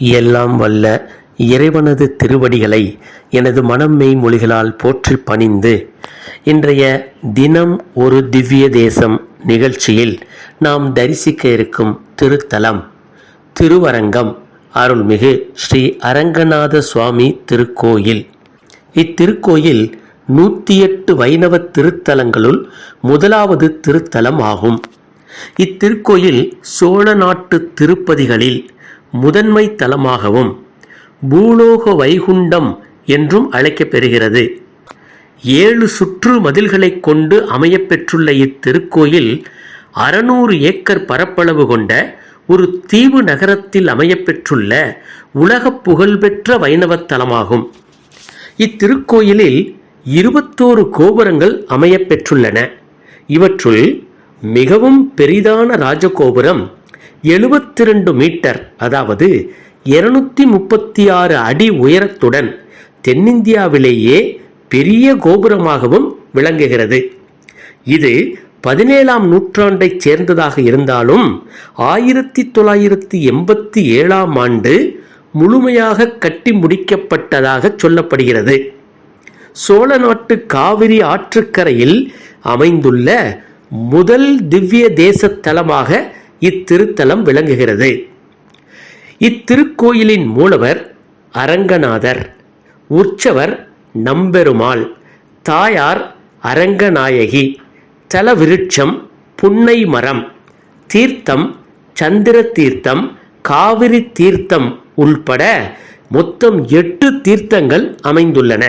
எல்லாம் வல்ல இறைவனது திருவடிகளை எனது மனம் மொழிகளால் போற்றி பணிந்து. இன்றைய தினம் ஒரு திவ்ய தேசம் நிகழ்ச்சியில் நாம் தரிசிக்க இருக்கும் திருத்தலம் திருவரங்கம் அருள்மிகு ஸ்ரீ அரங்கநாத சுவாமி திருக்கோயில். இத்திருக்கோயில் நூற்றி எட்டு வைணவ திருத்தலங்களுள் முதலாவது திருத்தலம் ஆகும். இத்திருக்கோயில் சோழ நாட்டு திருப்பதிகளில் முதன்மை தலமாகவும் பூலோக வைகுண்டம் என்றும் அழைக்கப்பெறுகிறது ஏழு சுற்று மதில்களைக் கொண்டு அமையப்பெற்றுள்ள இத்திருக்கோயில் அறுநூறு ஏக்கர் பரப்பளவு கொண்ட ஒரு தீவு நகரத்தில் அமையப்பெற்றுள்ள உலகப் புகழ்பெற்ற வைணவத் தலமாகும். இத்திருக்கோயிலில் இருபத்தோரு கோபுரங்கள் அமையப்பெற்றுள்ளன இவற்றுள் மிகவும் பெரிதான ராஜகோபுரம் எழுபத்தி ரெண்டு மீட்டர் அதாவது இருநூத்தி முப்பத்தி ஆறு அடி உயரத்துடன் தென்னிந்தியாவிலேயே பெரிய கோபுரமாகவும் விளங்குகிறது. இது பதினேழாம் நூற்றாண்டைச் சேர்ந்ததாக இருந்தாலும் ஆயிரத்தி தொள்ளாயிரத்தி எண்பத்தி ஏழாம் ஆண்டு முழுமையாக கட்டி முடிக்கப்பட்டதாக சொல்லப்படுகிறது. சோழ நாட்டு காவிரி ஆற்றுக்கரையில் அமைந்துள்ள முதல் திவ்ய தேசத்தலமாக இத்திருத்தலம் விளங்குகிறது. இத்திருக்கோயிலின் மூலவர் அரங்கநாதர் உற்சவர் நம்பெருமாள் தாயார் அரங்கநாயகி தலவிருட்சம் புன்னை மரம் தீர்த்தம் சந்திர தீர்த்தம் காவிரி தீர்த்தம் உள்பட மொத்தம் எட்டு தீர்த்தங்கள் அமைந்துள்ளன.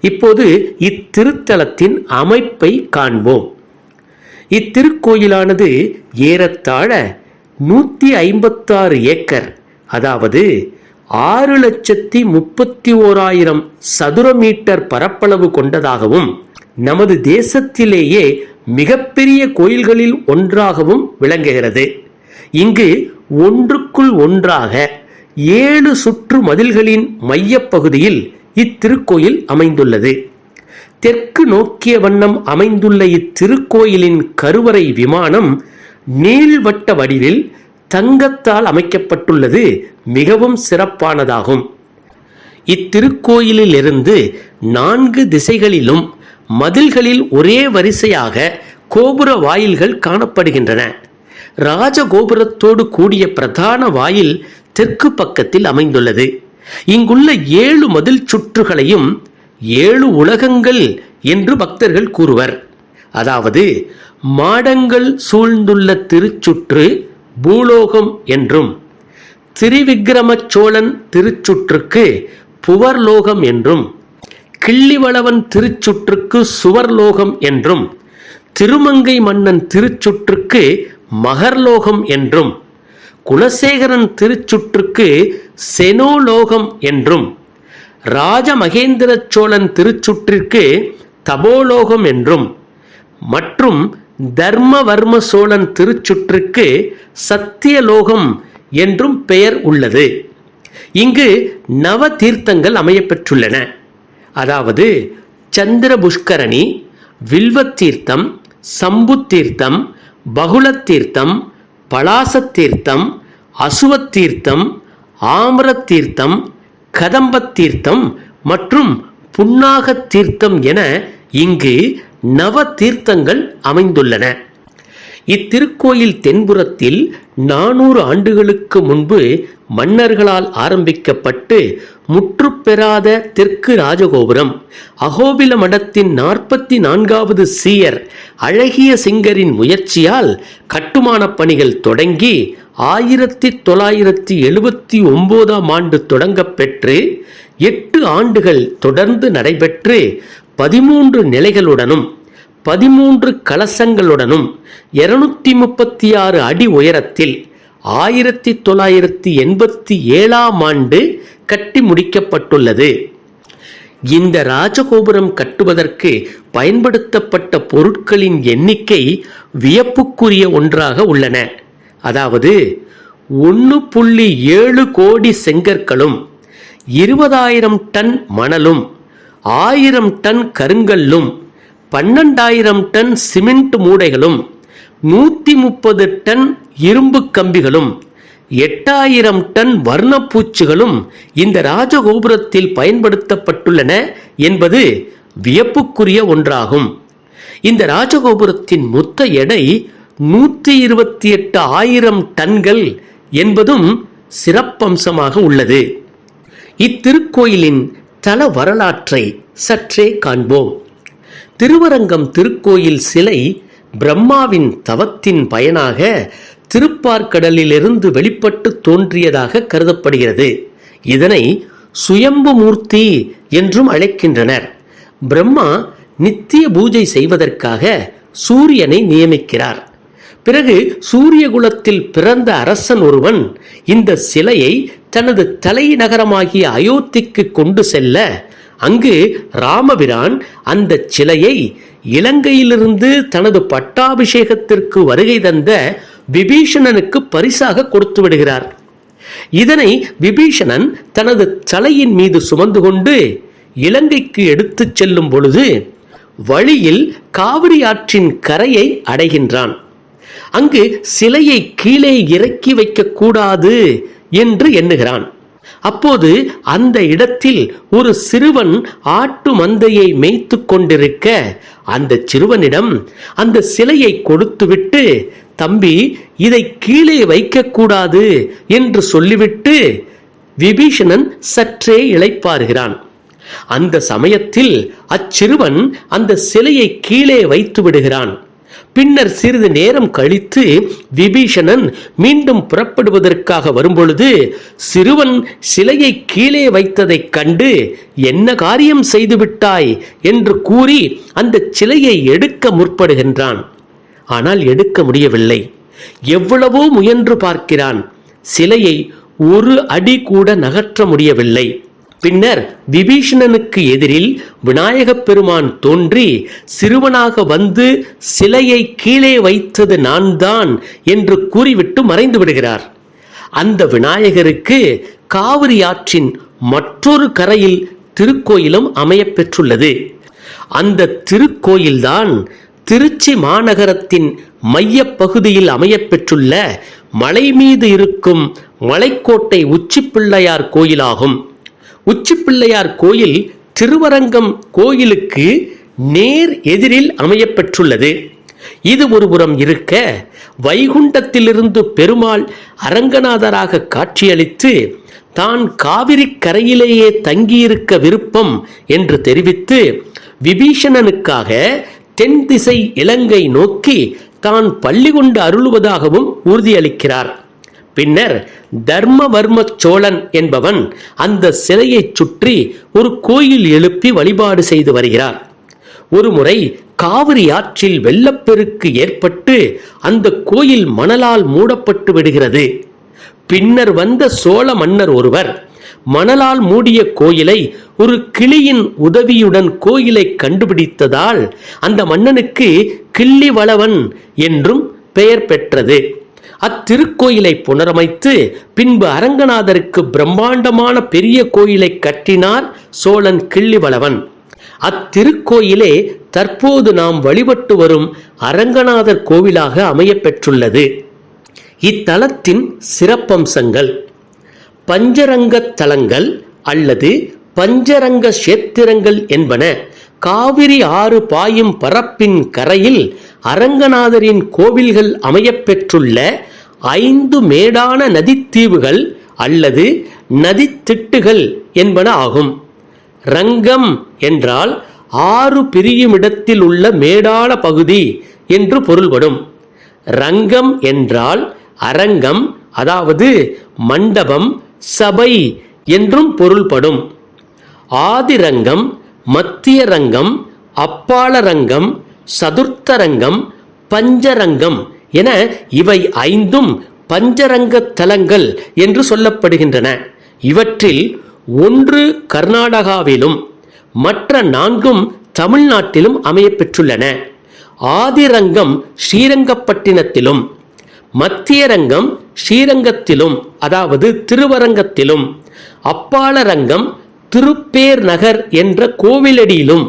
இப்போது இத்திருத்தலத்தின் அமைப்பை காண்போம். இத்திருக்கோயிலானது ஏறத்தாழ நூற்றி ஐம்பத்தாறு ஏக்கர். அதாவது ஆறு லட்சத்தி முப்பத்தி ஓராயிரம் சதுர மீட்டர் பரப்பளவு கொண்டதாகவும் நமது தேசத்திலேயே மிகப்பெரிய கோயில்களில் ஒன்றாகவும் விளங்குகிறது. இங்கு ஒன்றுக்குள் ஒன்றாக ஏழு சுற்று மதில்களின் மையப்பகுதியில் இத்திருக்கோயில் அமைந்துள்ளது. தெற்கு நோக்கிய வண்ணம் அமைந்துள்ள இத்திருக்கோயிலின் கருவறை விமானம் நீள்வட்ட வடிவில் தங்கத்தால் அமைக்கப்பட்டுள்ளது. மிகவும் சிறப்பானதாகும். இத்திருக்கோயிலிலிருந்து நான்கு திசைகளிலும் மதில்களில் ஒரே வரிசையாக கோபுர வாயில்கள் காணப்படுகின்றன. ராஜகோபுரத்தோடு கூடிய பிரதான வாயில் தெற்கு பக்கத்தில் அமைந்துள்ளது. இங்குள்ள ஏழு மதில் சுற்றுகளையும் ஏழு உலகங்கள் என்று பக்தர்கள் கூறுவர். அதாவது மாடங்கள் சூழ்ந்துள்ள திருச்சுற்று பூலோகம் என்றும் திரிவிக்ரம சோழன் திருச்சுற்றுக்கு புவர்லோகம் என்றும் கிள்ளிவளவன் திருச்சுற்றுக்கு சுவர்லோகம் என்றும் திருமங்கை மன்னன் திருச்சுற்றுக்கு மகர்லோகம் என்றும் குலசேகரன் திருச்சுற்றுக்கு செனோலோகம் என்றும் ராஜமகேந்திர சோழன் திருச்சுற்றிற்கு தபோலோகம் என்றும் மற்றும் தர்மவர்ம சோழன் திருச்சுற்றுக்கு சத்தியலோகம் என்றும் பெயர் உள்ளது. இங்கு நவ தீர்த்தங்கள் அமையப்பெற்றுள்ளன. அதாவது சந்திர புஷ்கரணி வில்வத் தீர்த்தம் சம்பு தீர்த்தம் அசுவத்தீர்த்தம் தீர்த்தம் கதம்ப தீர்த்தம் மற்றும் புன்னாக தீர்த்தம் என இங்கு நவ தீர்த்தங்கள் அமைந்துள்ளன. இத்திருக்கோயில் தென்புறத்தில் நானூறு ஆண்டுகளுக்கு முன்பு மன்னர்களால் ஆரம்பிக்கப்பட்டு முற்றுப்பெறாத தெற்கு ராஜகோபுரம். அகோபில மடத்தின் நாற்பத்தி நான்காவது சீயர் அழகிய சிங்கரின் முயற்சியால் கட்டுமானப் பணிகள் தொடங்கி ஆயிரத்தி தொள்ளாயிரத்தி எழுபத்தி ஒன்பதாம் ஆண்டு தொடங்கப்பெற்று எட்டு ஆண்டுகள் தொடர்ந்து நடைபெற்று பதிமூன்று நிலைகளுடனும் பதிமூன்று கலசங்களுடனும் இருநூத்தி முப்பத்தி ஆறு அடி உயரத்தில் ஆயிரத்தி தொள்ளாயிரத்தி எண்பத்தி ஏழாம் ஆண்டு கட்டி முடிக்கப்பட்டுள்ளது. இந்த ராஜகோபுரம் கட்டுவதற்கு பயன்படுத்தப்பட்ட பொருட்களின் எண்ணிக்கை வியப்புக்குரிய ஒன்றாக உள்ளன. அதாவது ஒன்று புள்ளி ஏழு கோடி செங்கற்களும் இருபதாயிரம் டன் மணலும் ஆயிரம் டன் கருங்கல்லும் பன்னெண்டாயிரம் டன் சிமெண்ட் மூடைகளும் நூற்றி முப்பது டன் இரும்பு கம்பிகளும் எட்டாயிரம் டன் வர்ணப்பூச்சுகளும் இந்த ராஜகோபுரத்தில் பயன்படுத்தப்பட்டுள்ளன என்பது வியப்புக்குரிய ஒன்றாகும். இந்த ராஜகோபுரத்தின் மொத்த எடை நூற்றி இருபத்தி எட்டு ஆயிரம் டன்கள் என்பதும் சிறப்பம்சமாக உள்ளது. இத்திருக்கோயிலின் தல வரலாற்றை சற்றே காண்போம். திருவரங்கம் திருக்கோயில் சிலை பிரம்மாவின் தவத்தின் பயனாக திருப்பார்கடலிலிருந்து வெளிப்பட்டு தோன்றியதாக கருதப்படுகிறது. இதனை சுயம்பு மூர்த்தி என்றும் அழைக்கின்றனர். பிரம்மா நித்திய பூஜை செய்வதற்காக சூரியனை நியமிக்கிறார். பிறகு சூரியகுலத்தில் பிறந்த அரசன் ஒருவன் இந்த சிலையை தனது தலைநகரமாகிய அயோத்திக்கு கொண்டு செல்ல அங்கு ராமபிரான் அந்த சிலையை இலங்கையிலிருந்து தனது பட்டாபிஷேகத்திற்கு வருகை தந்த விபீஷணனுக்கு பரிசாக கொடுத்து விடுகிறார். இதனை விபீஷணன் தனது தலையின் மீது சுமந்து கொண்டு இலங்கைக்கு எடுத்துச் செல்லும் பொழுது வழியில் காவிரி ஆற்றின் கரையை அடைகின்றான். அங்கு சிலையை கீழே இறக்கி வைக்கக்கூடாது என்று எண்ணுகிறான். அப்போது அந்த இடத்தில் ஒரு சிறுவன் ஆட்டு மந்தையை மேய்த்து கொண்டிருக்க அந்த சிறுவனிடம் அந்த சிலையை கொடுத்துவிட்டு தம்பி இதை கீழே வைக்கக்கூடாது என்று சொல்லிவிட்டு விபீஷணன் சற்றே இளைப்பாறுகிறான். அந்த சமயத்தில் அச்சிறுவன் அந்த சிலையை கீழே வைத்து விடுகிறான். பின்னர் சிறிது நேரம் கழித்து விபீஷணன் மீண்டும் புறப்படுவதற்காக வரும்பொழுது சிறுவன் சிலையை கீழே வைத்ததைக் கண்டு என்ன காரியம் செய்துவிட்டாய்? என்று கூறி அந்த சிலையை எடுக்க முற்படுகின்றான். ஆனால் எடுக்க முடியவில்லை. எவ்வளவோ முயன்று பார்க்கிறான். சிலையை ஒரு அடி கூட நகற்ற முடியவில்லை. பின்னர் விபீஷணனுக்கு எதிரில் விநாயகப் பெருமான் தோன்றி சிறுவனாக வந்து சிலையை கீழே வைத்தது நான் தான் என்று கூறிவிட்டு மறைந்து விடுகிறார். அந்த விநாயகருக்கு காவிரி ஆற்றின் மற்றொரு கரையில் திருக்கோயிலும் அமையப்பெற்றுள்ளது அந்த திருக்கோயில்தான் திருச்சி மாநகரத்தின் மைய பகுதியில் அமையப்பெற்றுள்ள மலை மீது இருக்கும் மலைக்கோட்டை உச்சிப்பிள்ளையார் கோயிலாகும். உச்சிப்பிள்ளையார் கோயில் திருவரங்கம் கோயிலுக்கு நேர் எதிரில் அமையப்பெற்றுள்ளது. இது ஒருபுறம் இருக்க வைகுண்டத்திலிருந்து பெருமாள் அரங்கநாதராக காட்சியளித்து தான் காவிரி கரையிலேயே தங்கியிருக்க விருப்பம் என்று தெரிவித்து விபீஷணனுக்காக தென் திசை இலங்கை நோக்கி தான் பள்ளி கொண்டு அருளுவதாகவும் உறுதியளிக்கிறார். பின்னர் தர்மவர்ம சோழன் என்பவன் அந்த சிலையைச் சுற்றி ஒரு கோயில் எழுப்பி வழிபாடு செய்து வருகிறார் ஒருமுறை காவிரி ஆற்றில் வெள்ளப்பெருக்கு ஏற்பட்டு அந்த கோயில் மணலால் மூடப்பட்டு விடுகிறது. பின்னர் வந்த சோழ மன்னர் ஒருவர் மணலால் மூடிய கோயிலை ஒரு கிளியின் உதவியுடன் கோயிலை கண்டுபிடித்ததால் அந்த மன்னனுக்கு கிள்ளிவளவன் என்றும் பெயர் பெற்றது. அத்திருக்கோயிலை புனரமைத்து பின்பு அரங்கநாதருக்கு பிரம்மாண்டமான பெரிய கோயிலை கட்டினார் சோழன் கிள்ளிவளவன். அத்திருக்கோயிலே தற்போது நாம் வழிபட்டு வரும் அரங்கநாதர் கோவிலாக அமையப்பெற்றுள்ளது இத்தலத்தின் சிறப்பம்சங்கள். பஞ்சரங்க தலங்கள் அல்லது பஞ்சரங்க சேத்திரங்கள் என்பன காவிரி ஆறு பாயும் பரப்பின் கரையில் அரங்கநாதரின் கோவில்கள் அமையப்பெற்றுள்ள ஐந்து மேடான நதித்தீவுகள் அல்லது நதித்திட்டுகள் என்பன ஆகும். ரங்கம் என்றால் ஆறு பிரியுமிடத்தில் உள்ள மேடான பகுதி என்று பொருள்படும். ரங்கம் என்றால் அரங்கம் அதாவது மண்டபம் சபை என்றும் பொருள்படும். ஆதிரங்கம் மத்திய ரங்கம் அப்பால ரங்கம் சதுர்த்தரங்கம் பஞ்சரங்கம் என இவை ஐந்தும் பஞ்சரங்க தலங்கள் என்று சொல்லப்படுகின்றன. இவற்றில் ஒன்று கர்நாடகாவிலும் மற்ற நான்கும் தமிழ்நாட்டிலும் அமையப்பெற்றுள்ளன. ஆதிரங்கம் ஸ்ரீரங்கப்பட்டினத்திலும் மத்திய ரங்கம் ஸ்ரீரங்கத்திலும் அதாவது திருவரங்கத்திலும் அப்பால ரங்கம் திருப்பேர் நகர் என்ற கோவிலடியிலும்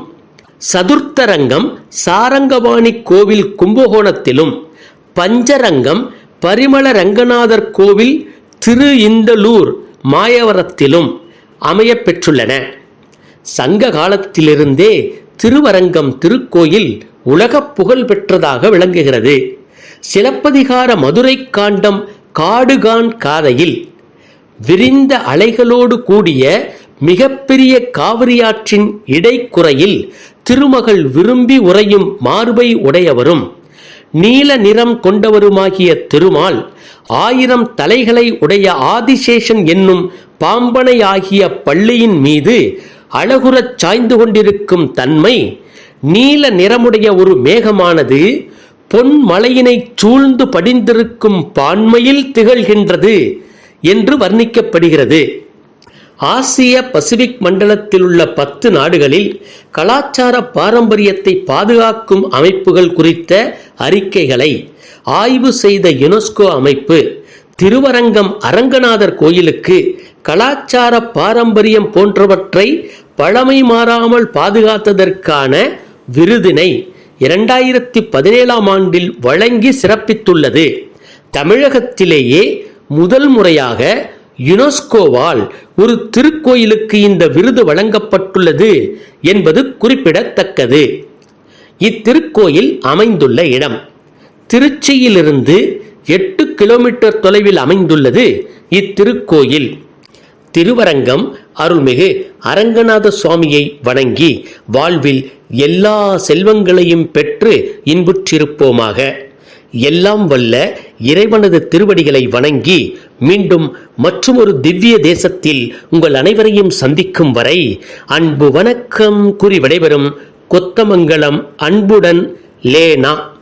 சதுர்த்தரங்கம் சாரங்கபாணி கோவில் கும்பகோணத்திலும் பஞ்சரங்கம் பரிமள ரங்கநாதர் கோவில் திரு இந்தலூர் மாயவரத்திலும் அமைய பெற்றுள்ளன சங்க காலத்திலிருந்தே திருவரங்கம் திருக்கோயில் உலகப் புகழ் பெற்றதாக விளங்குகிறது. சிலப்பதிகார மதுரை காண்டம் காடுகான் காதையில் விரிந்த அலைகளோடு கூடிய மிகப்பெரிய காவிரியாற்றின் இடைக்குறையில் திருமகள் விரும்பி உறையும் மார்பை உடையவரும் நீல நிறம் கொண்டவருமாகிய திருமால் ஆயிரம் தலைகளை உடைய ஆதிசேஷன் என்னும் பாம்பனை ஆகிய பள்ளியின் மீது அழகுறச் சாய்ந்து கொண்டிருக்கும் தன்மை நீல நிறமுடைய ஒரு மேகமானது பொன் மலையினைச் சூழ்ந்து படிந்திருக்கும் பான்மையில் திகழ்கின்றது என்று வர்ணிக்கப்படுகிறது. ஆசிய பசிபிக் மண்டலத்தில் உள்ள பத்து நாடுகளில் கலாச்சார பாரம்பரியத்தை பாதுகாக்கும் அமைப்புகள் குறித்த அறிக்கைகளை ஆய்வு செய்த யுனெஸ்கோ அமைப்பு திருவரங்கம் அரங்கநாதர் கோயிலுக்கு கலாச்சார பாரம்பரியம் போன்றவற்றை பழமை மாறாமல் பாதுகாத்ததற்கான விருதினை இரண்டாயிரத்தி பதினேழாம் ஆண்டில் வழங்கி சிறப்பித்துள்ளது. தமிழகத்திலேயே முதல் முறையாக யுனெஸ்கோவால் ஒரு திருக்கோயிலுக்கு இந்த விருது வழங்கப்பட்டுள்ளது என்பது குறிப்பிடத்தக்கது. இத்திருக்கோயில் அமைந்துள்ள இடம் திருச்சியிலிருந்து எட்டு கிலோமீட்டர் தொலைவில் அமைந்துள்ளது இத்திருக்கோயில். திருவரங்கம் அருள்மிகு அரங்கநாத சுவாமியை வணங்கி வாழ்வில் எல்லா செல்வங்களையும் பெற்று இன்புற்றிருப்போமாக. எல்லாம் வல்ல இறைவனது திருவடிகளை வணங்கி மீண்டும் மற்றுமொரு திவ்ய தேசத்தில் உங்கள் அனைவரையும் சந்திக்கும் வரை அன்பு வணக்கம் கூறி விடைபெறும் கொத்தமங்கலம் அன்புடன் லேனா.